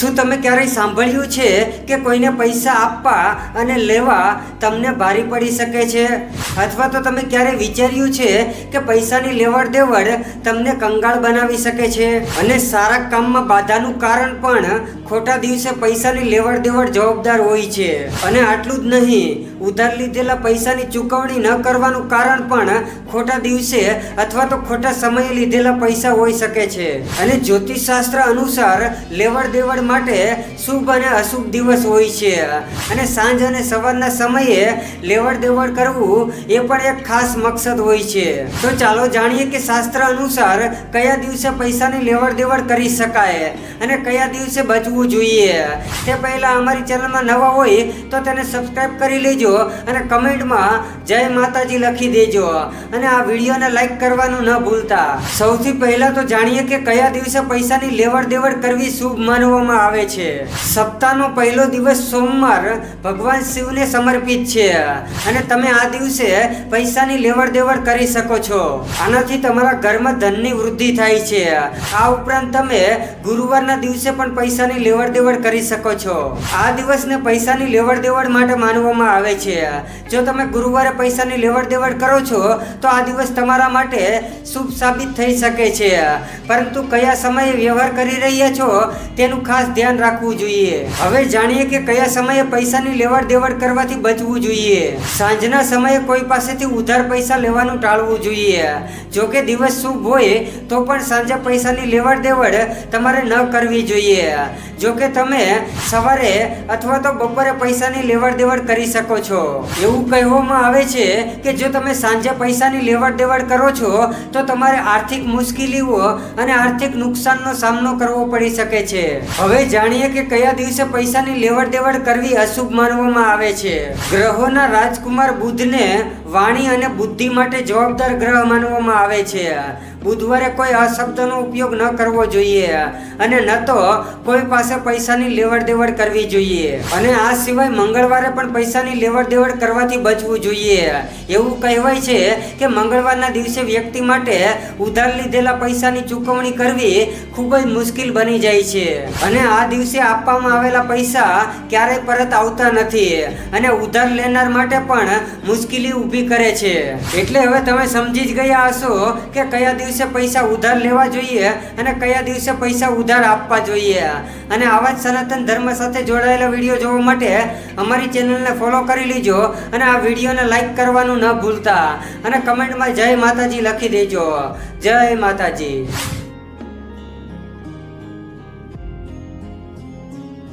શું તમે ક્યારેય સાંભળ્યું છે કે કોઈને પૈસા આપવા અને લેવા તમને ભારી પડી શકે છે? અથવા તો તમે ક્યારેય વિચાર્યું છે કે પૈસાની લેવડ દેવડ તમને કંગાળ બનાવી શકે છે? અને સારા કામમાં બાધાનું કારણ પણ ખોટા દિવસે પૈસાની લેવડ દેવડ જવાબદાર હોય છે. અને આટલું જ નહીં, ઉધાર લીધેલા પૈસાની ચૂકવણી ન કરવાનું કારણ પણ ખોટા દિવસે અથવા તો ખોટા સમયે લીધેલા પૈસા હોઈ શકે છે. અને જ્યોતિષશાસ્ત્ર અનુસાર લેવડ દેવડ માટે શુભ અને અશુભ દિવસ હોય છે. અને સાંજ અને સવારના સમયે લેવડ દેવડ કરવું એ પણ એક ખાસ મકસદ હોય છે. તો ચાલો જાણીએ કે શાસ્ત્ર અનુસાર કયા દિવસે પૈસાની લેવડ દેવડ કરી શકાય અને કયા દિવસે બચવું જોઈએ. તે પહેલાં અમારી ચેનલમાં નવા હોય તો તેને સબસ્ક્રાઈબ કરી લેજો અને કમેન્ટમાં જય માતાજી લખી દેજો. અને આ વિડીયોને લાઈક કરવાનું ન ભૂલતા. સૌથી પહેલા તો જાણીએ કે કયા દિવસે પૈસાની લેવડ દેવડ કરવી શુભ માનવામાં આવે છે. સપ્તાહનો પહેલો દિવસ સોમવાર ભગવાન શિવને સમર્પિત છે. અને તમે આ દિવસે પૈસાની લેવડ દેવડ કરી શકો છો. આનાથી તમારા ઘરમાં ધનની વૃદ્ધિ થાય છે. આ ઉપરાંત તમે ગુરુવારના દિવસે પણ પૈસાની લેવડ દેવડ કરી શકો છો. આ દિવસને પૈસાની લેવડ દેવડ માટે માનવામાં આવે છે. જો તમે ગુરુવારે પૈસાની લેવડ દેવડ કરો છો, તો આ દિવસ તમારા માટે શુભ સાબિત થઈ શકે છે. પરંતુ કયા સમયે વ્યવહાર કરી રહ્યા છો, તેનું ખાસ ધ્યાન રાખવું જોઈએ. હવે જાણીએ કે કયા સમયે પૈસાની લેવડ દેવડ કરવાથી બચવું જોઈએ. સાંજના સમયે કોઈ પાસેથી ઉધાર પૈસા લેવાનું ટાળવું જોઈએ. જો કે દિવસ શુભ હોય, તો પણ સાંજે પૈસાની લેવડ દેવડ તમારે ન કરવી જોઈએ. જો કે તમે સવારે અથવા તો બપોરે પૈસાની લેવડ દેવડ કરી શકો છો. એવું કહેવામાં આવે છે કે જો તમે સાંજે પૈસાની લેવડ દેવડ કરો છો, તો તમારે આર્થિક મુશ્કેલીઓ અને આર્થિક નુકસાનનો સામનો કરવો પડી શકે છે. હવે જાણીએ કે કયા દિવસે પૈસાની લેવડ દેવડ કરવી અશુભ માનવામાં આવે છે? ગ્રહોના રાજકુમાર બુધને વાણી અને બુદ્ધિ માટે જવાબદાર ગ્રહ માનવામાં આવે છે. બુધવારે કોઈ અશબ્દનો ઉપયોગ ન કરવો જોઈએ અને ન તો કોઈ પાસે પૈસાની લેવડ દેવડ કરવી જોઈએ. અને આ સિવાય મંગળવારે પણ પૈસાની લેવડ દેવડ કરવાથી બચવું જોઈએ. એવું કહેવાય છે કે મંગળવારના દિવસે વ્યક્તિ માટે ઉધાર લીધેલા પૈસાની ચૂકવણી કરવી ખૂબ જ મુશ્કેલ બની જાય છે. અને આ દિવસે આપવામાં આવેલા પૈસા ક્યારેય પરત આવતા નથી અને ઉધાર લેનાર માટે પણ મુશ્કેલી ઊભી કરે છે. એટલે હવે તમે સમજી જ ગયા હશો કે કયા દિવસે પૈસા ઉધાર લેવા જોઈએ અને કયા દિવસે પૈસા ઉધાર આપવા જોઈએ? અને આવા જ સનાતન ધર્મ સાથે જોડાયેલા વીડિયો જોવા માટે અમારી ચેનલને ફોલો કરી લીજો અને આ વિડીયોને લાઈક કરવાનું ન ભૂલતા. અને કમેન્ટમાં જય માતાજી લખી દેજો. જય માતાજી.